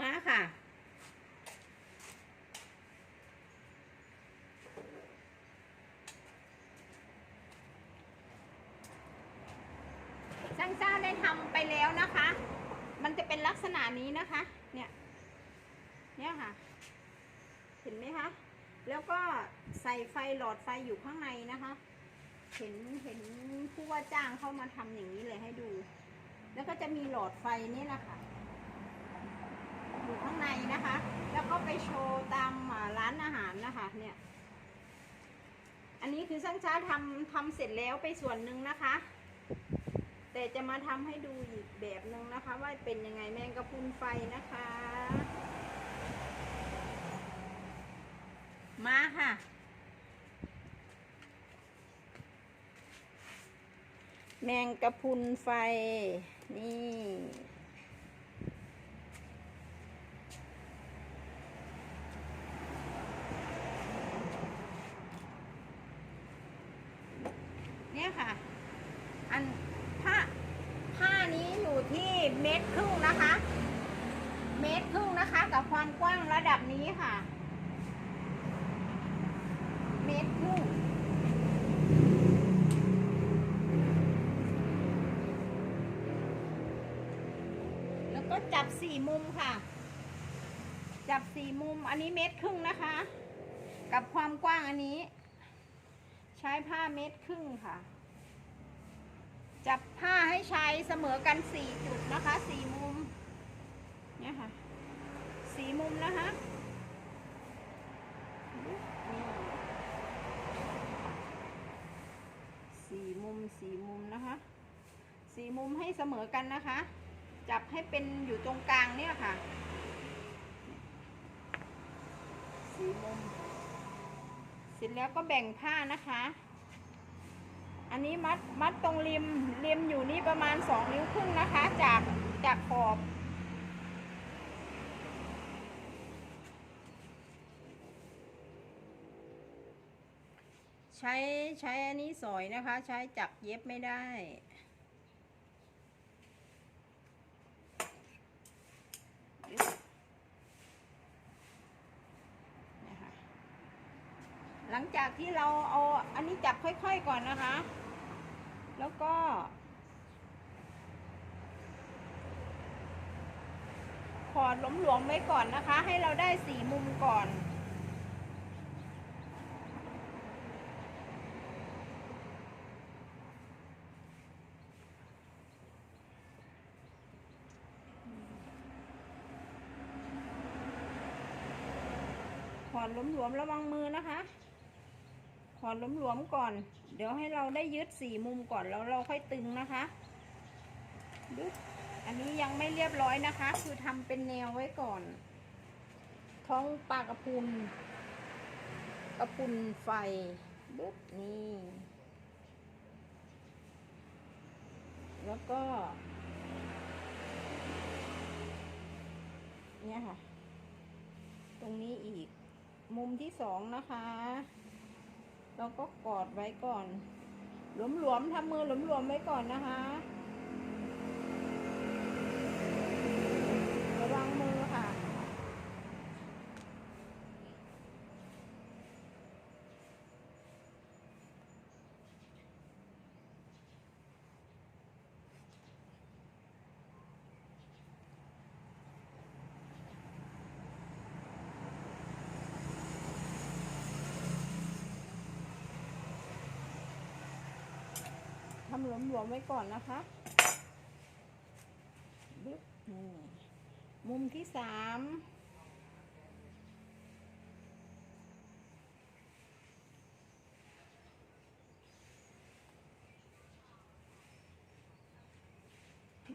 มาค่ะ ช่างเจ้าได้ทำไปแล้วนะคะ มันจะเป็นลักษณะนี้นะคะ เนี่ย เนี่ยค่ะ เห็นไหมคะ แล้วก็ใส่ไฟหลอดไฟอยู่ข้างในนะคะ เห็น เห็นผู้ว่าจ้างเข้ามาทำอย่างนี้เลยให้ดู แล้วก็จะมีหลอดไฟนี่แหละค่ะ อยู่ข้างในนะคะ แล้วก็ไปโชว์ตามร้านอาหารนะคะเนี่ยอันนี้คือช่างช้าทำทำเสร็จแล้วไปส่วนหนึ่งนะคะ แต่จะมาทำให้ดูอีกแบบหนึ่งนะคะ ว่าเป็นยังไงแมงกะพุนไฟนะคะ มาค่ะแมงกะพุนไฟนี่ เนี่ยค่ะ อันผ้าผ้านี้อยู่ที่ เมตรครึ่งนะคะ เมตรครึ่งนะคะ กับความกว้างระดับนี้ค่ะ เมตรครึ่งแล้วก็จับสี่มุมค่ะ จับสี่มุมอันนี้เมตรครึ่งนะคะ กับความกว้างอันนี้ ใช้ผ้าเมตรครึ่งค่ะ จับผ้าให้ใช้เสมอกันสี่จุดนะคะสี่มุมเนี่ยค่ะสี่มุมนะคะสี่มุมสี่มุมนะคะสี่มุมให้เสมอกันนะคะ จับให้เป็นอยู่ตรงกลางเนี่ยค่ะสี่มุม เสร็จแล้วก็แบ่งผ้านะคะ อันนี้มัดมัดตรงริม มอยู่นี่ประมาณสองนิ้วครึ่งนะคะ จากจากขอบ ใช้ใช้อันนี้สอยนะคะ ใช้จับเย็บไม่ได้นะคะหลังจากที่เราเอาอันนี้จับค่อยๆก่อนนะคะ แล้วก็ ขอดหลวมไว้ก่อนนะคะ ให้เราได้สี่มุมก่อนขอดหลวมระวังมือนะคะ ขอดหลวมก่อน เดี๋ยวให้เราได้ยึดสี่มุมก่อนแล้วเราค่อยตึงนะคะดึ๊บ อันนี้ยังไม่เรียบร้อยนะคะ คือทำเป็นแนวไว้ก่อน ท้องปลากระพุนกระพุนไฟดึ๊บนี่ แล้วก็ เนี่ยค่ะ ตรงนี้อีกมุมที่สองนะคะ เราก็กอดไว้ก่อน หลวมๆทำมือหลวมๆไว้ก่อนนะคะวังมือค่ะ ทำหลวมๆไว้ก่อนนะคะบึ๊บมุมที่สาม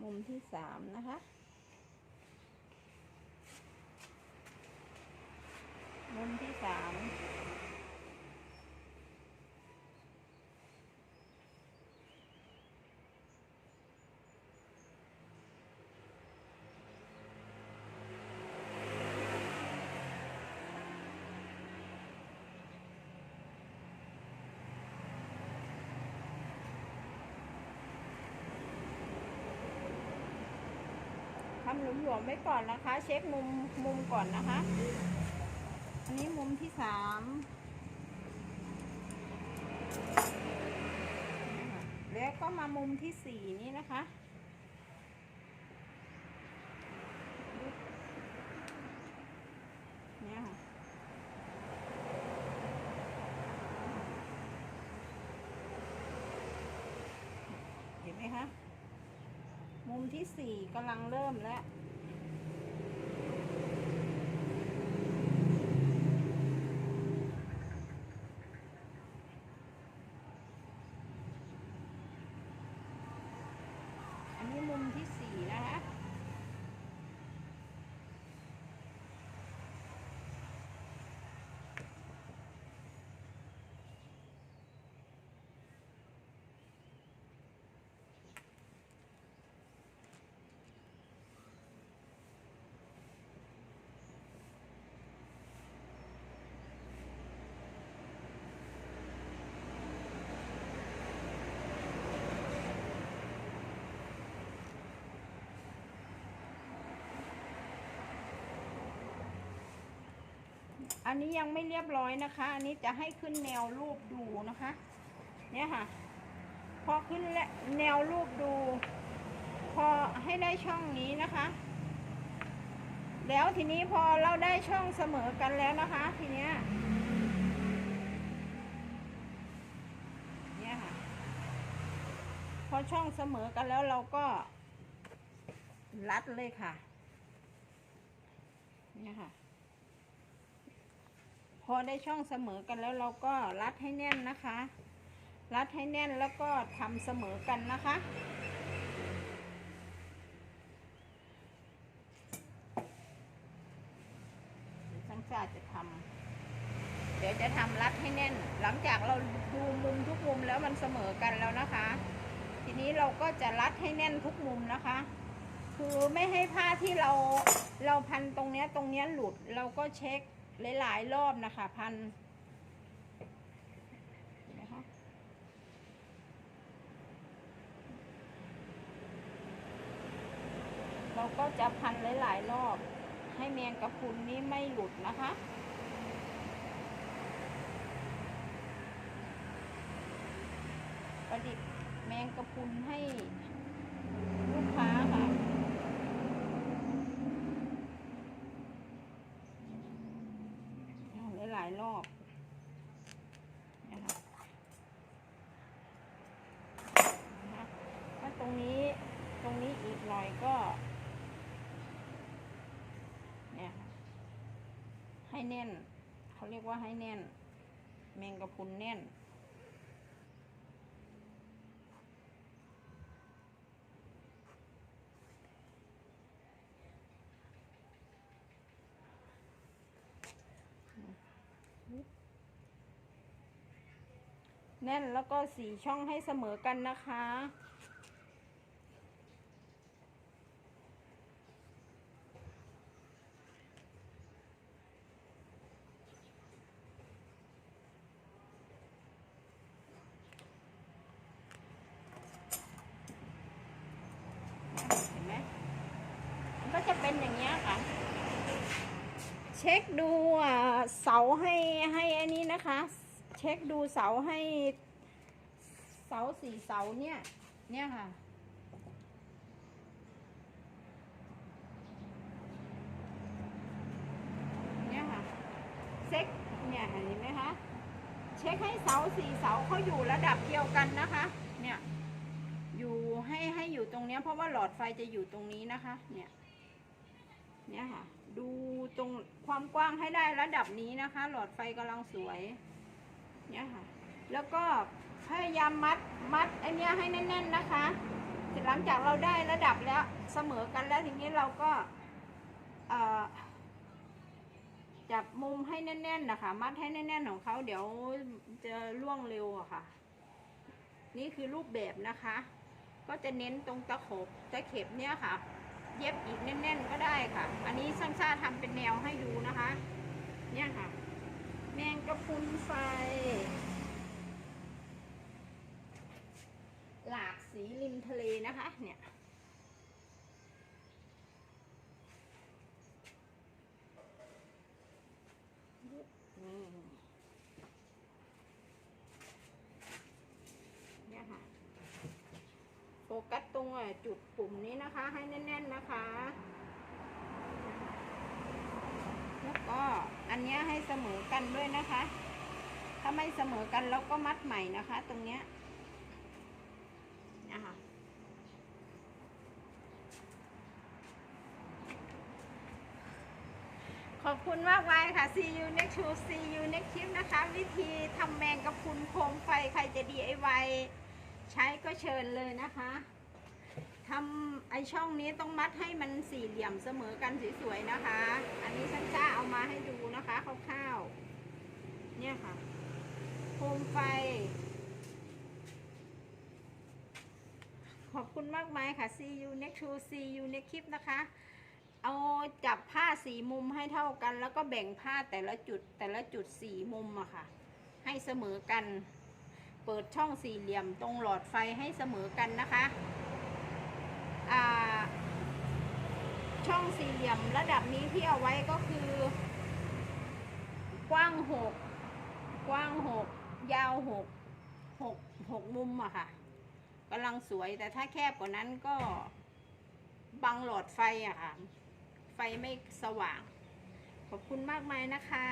มุมที่สามนะคะมุมที่สามำหลวมไว้ก่อนนะคะ เช็คมุมมุมก่อนนะคะ อันนี้มุมที่สามแล้วก็มามุมที่สี่นี้นะคะ เนี่ยค่ะ เห็นไหมคะ มุมที่สี่กำลังเริ่มแล้ว อันนี้มุมที่สี่นะคะ อันนี้ยังไม่เรียบร้อยนะคะ อันนี้จะให้ขึ้นแนวรูปดูนะคะ เนี่ยค่ะ พอขึ้นและแนวรูปดู พอให้ได้ช่องนี้นะคะ แล้วทีนี้พอเราได้ช่องเสมอกันแล้วนะคะ ทีเนี้ยเนี่ยค่ะ พอช่องเสมอกันแล้วเราก็รัดเลยค่ะ เนี่ยค่ะ พอได้ช่องเสมอกันแล้วเราก็รัดให้แน่นนะคะ รัดให้แน่นแล้วก็ทำเสมอกันนะคะ ช่างชาจะทำเดี๋ยวจะทำรัดให้แน่น หลังจากเราดูมุมทุกมุมแล้วมันเสมอกันแล้วนะคะ ทีนี้เราก็จะรัดให้แน่นทุกมุมนะคะคือไม่ให้ผ้าที่เราเราพันตรงเนี้ยตรงเนี้ยหลุดเราก็เช็ค หลายๆรอบนะคะ พันเห็นไหมคะเราก็จะพันหลายๆรอบ ให้แมงกะพรุนนี้ไม่หลุดนะคะประดิษฐ์แมงกะพรุนให้ลูกค้าค่ะ เอาหลายๆรอบนะคะนะคะถ้าตรงนี้ตรงนี้อีกหน่อยก็ เนี่ยค่ะให้ แน่น เขาเรียกว่าให้แน่น แมงกะพรุนแน่น แน่นแล้วก็สีช่องให้เสมอกันนะคะ เห็นไหมมัน ก็จะเป็นอย่างเงี้ยค่ะ เช็คดูเสาให้ให้อันนี้นะคะ เช็คดูเสาให้ เสาสี่เสาเนี่ยเนี่ยค่ะเนี่ยค่ะเช็คเนี่ยเห็นไหมคะเช็คให้เสาสี่เสาเขาอยู่ระดับเดียวกันนะคะ เนี่ย อยู่ให้ให้อยู่ตรงเนี้ยเพราะว่าหลอดไฟจะอยู่ตรงนี้นะคะ เนี่ย เนี่ยค่ะ ดูตรงความกว้างให้ได้ระดับนี้นะคะ หลอดไฟกำลังสวย เนี่ยค่ะ แล้วก็พยายามมัดมัดไอเนี้ยให้แน่น ๆนะคะ เสร็จหลังจากเราได้ระดับแล้วเสมอกันแล้วทีนี้เราก็จับมุมให้แน่น ๆนะคะ มัดให้แน่น ๆ ของเขาเดี๋ยวจะล่วงเร็วอะค่ะ นี่คือรูปแบบนะคะ ก็จะเน้นตรงตะขบตะเข็บเนี่ยค่ะ เย็บอีกแน่น ๆ ก็ได้ค่ะ อันนี้ช่างชาติทำเป็นแนวให้ดูนะคะ เนี่ยค่ะ แมงกระพุนไฟ หลากสีริมทะเลนะคะ เนี่ยนี่ รงจุดปุ่มนี้นะคะ ให้แน่น ๆนะคะ แล้วก็อันนี้ให้เสมอกันด้วยนะคะ ถ้าไม่เสมอกันเราก็มัดใหม่นะคะ ตรงเนี้ยนะคะขอบคุณมากมายค่ะ see you next show see you next clip นะคะ วิธีทำแมงกะพุนโคมไฟใครจะ DIY ใช้ก็เชิญเลยนะคะ ทำไอช่องนี้ต้องมัดให้มันสี่เหลี่ยมเสมอกันสวยๆนะคะ อันนี้ฉันจะเอามาให้ดูนะคะคร่าวๆเนี่ยค่ะ โคมไฟ ขอบคุณมากมายค่ะ see you next to see you next clip นะคะ เอาจับผ้าสีมุมให้เท่ากัน แล้วก็แบ่งผ้าแต่ละจุดแต่ละจุดสี่มุมอะค่ะ ให้เสมอกัน เปิดช่องสี่เหลี่ยมตรงหลอดไฟให้เสมอกันนะคะ ช่องสี่เหลี่ยมระดับนี้ที่เอาไว้ก็คือ กว้างหกกว้างหกยาวหกหกหกมุมอะค่ะกำลังสวยแต่ถ้าแคบกว่านั้นก็บังหลอดไฟอะค่ะ ไฟไม่สว่าง ขอบคุณมากมายนะคะ